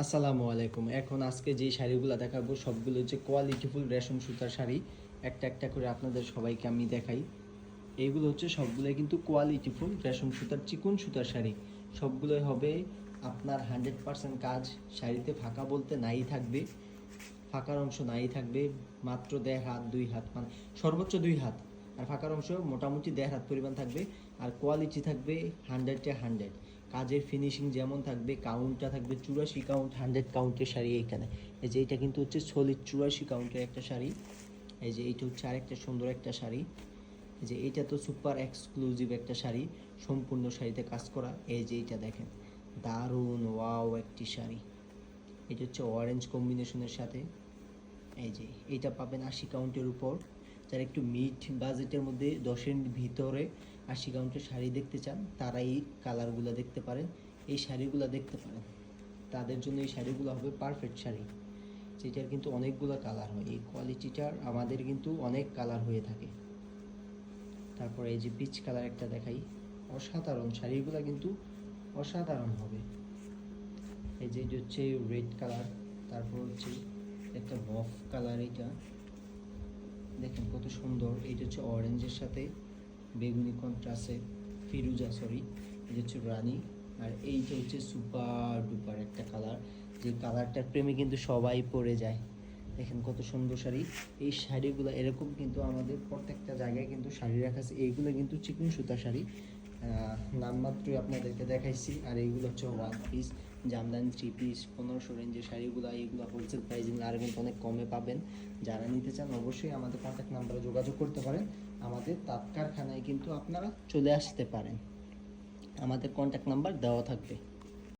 আসসালামু আলাইকুম। এখন আজকে যে শাড়িগুলো দেখাবো, সবগুলো হচ্ছে কোয়ালিটিফুল রেশম সুতার শাড়ি। একটা একটা করে আপনাদের সবাইকে আমি দেখাই। এইগুলো হচ্ছে সবগুলোই কিন্তু কোয়ালিটিফুল রেশম সুতার, চিকন সুতার শাড়ি। সবগুলোই হবে আপনার হান্ড্রেড পার্সেন্ট কাজ। শাড়িতে ফাঁকা বলতে নাই থাকবে। ফাঁকার অংশ নাই থাকবে। মাত্র দেড় হাত, দুই হাত মানে সর্বোচ্চ দুই হাত। আর ফাঁকার অংশ মোটামুটি দেড় হাত পরিমাণ থাকবে। আর কোয়ালিটি থাকবে হান্ড্রেড হান্ড্রেডে হান্ড্রেড কাজের ফিনিশিং যেমন থাকবে কাউন্টটা থাকবে চুরাশি কাউন্ট হান্ড্রেড কাউন্টের শাড়ি এইখানে। এই যে এটা কিন্তু হচ্ছে সলিড চুরাশি কাউন্টের একটা শাড়ি। এই যে এইটা হচ্ছে আরেকটা সুন্দর একটা শাড়ি। এই যে এইটা তো সুপার এক্সক্লুসিভ একটা শাড়ি, সম্পূর্ণ শাড়িতে কাজ করা। এই যে এইটা দেখেন, দারুণ ওয়াও একটি শাড়ি। এটা হচ্ছে অরেঞ্জ কম্বিনেশনের সাথে। এই যে এইটা পাবেন আশি কাউন্টের উপর। যারা একটু মিড বাজেটের মধ্যে দশের ভিতরে আশি কাউন্টের শাড়ি দেখতে চান তারা এই কালারগুলো দেখতে পারেন। এই শাড়িগুলো দেখতে পারেন। তাদের জন্য এই শাড়িগুলো হবে পারফেক্ট শাড়ি, যেটার কিন্তু অনেকগুলো কালার হয়। এই কোয়ালিটিটার আমাদের কিন্তু অনেক কালার হয়ে থাকে। তারপরে এই যে পিচ কালার একটা দেখাই। অসাধারণ, শাড়িগুলো কিন্তু অসাধারণ হবে। এই যে হচ্ছে রেড কালার তারপর হচ্ছে একটা মফ কালার এটা। দেখেন কত সুন্দর। এইটা হচ্ছে অরেঞ্জের সাথে বেগুনি কন্ট্রাস্টে ফিরুজা সরি এটা হচ্ছে রানী। আর এইটা হচ্ছে সুপার ডুপার একটা কালার যে কালারটার প্রেমে কিন্তু সবাই পড়ে যায়। দেখেন কত সুন্দর শাড়ি। এই শাড়িগুলো এরকম কিন্তু আমাদের প্রত্যেকটা জায়গায় কিন্তু শাড়ি রাখা আছে। এইগুলো কিন্তু চিকন সুতা শাড়ি। নামমাত্রই আপনাদেরকে দেখাইছি। আর এইগুলো হচ্ছে one piece Jamdani three piece পনেরোশো রেঞ্জের শাড়িগুলো, এইগুলো হোলসেল প্রাইসিং আর কিন্তু অনেক কমে পাবেন। যারা নিতে চান অবশ্যই আমাদের কন্ট্যাক্ট নাম্বারে যোগাযোগ করতে পারেন। আমাদের তাৎকারখানায় কিন্তু আপনারা চলে আসতে পারেন। আমাদের কন্ট্যাক্ট নাম্বার দেওয়া থাকবে।